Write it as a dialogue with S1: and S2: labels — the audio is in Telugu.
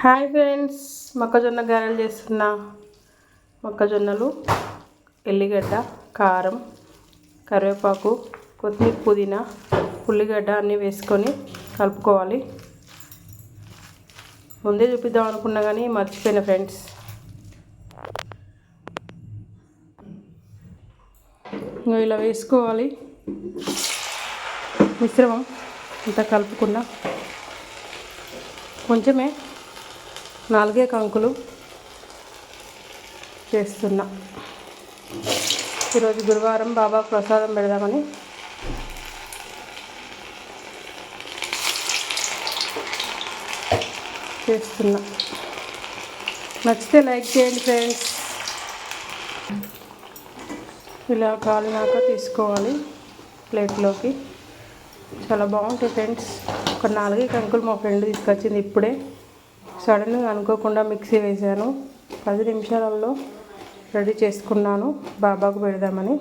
S1: హాయ్ ఫ్రెండ్స్ మొక్కజొన్న గారెలు చేస్తున్న మొక్కజొన్నలు ఎల్లిగడ్డ కారం కరివేపాకు కొత్తిమీర పుదీనా ఉల్లిగడ్డ అన్నీ వేసుకొని కలుపుకోవాలి. ముందే చూపిద్దాం అనుకున్నా కానీ మర్చిపోయిన ఫ్రెండ్స్. ఇంకా ఇలా వేసుకోవాలి. మిశ్రమం అంతా కలుపుకున్నా. కొంచెమే నాలుగే కంకులు చేస్తున్నా. ఈరోజు గురువారం బాబా ప్రసాదం పెడదామని. చేస్తున్నా. నచ్చితే లైక్ చేయండి ఫ్రెండ్స్. ఇలా కాలినాక తీసుకోవాలి ప్లేట్లోకి. చాలా బాగుంటాయి ఫ్రెండ్స్. ఒక నాలుగే కంకులు మా ఫ్రెండ్ తీసుకొచ్చింది ఇప్పుడే. సడన్గా అనుకోకుండా మిక్సీ వేసాను పది నిమిషాలలో రెడీ చేసుకున్నాను. బాబాకు పెడదామని.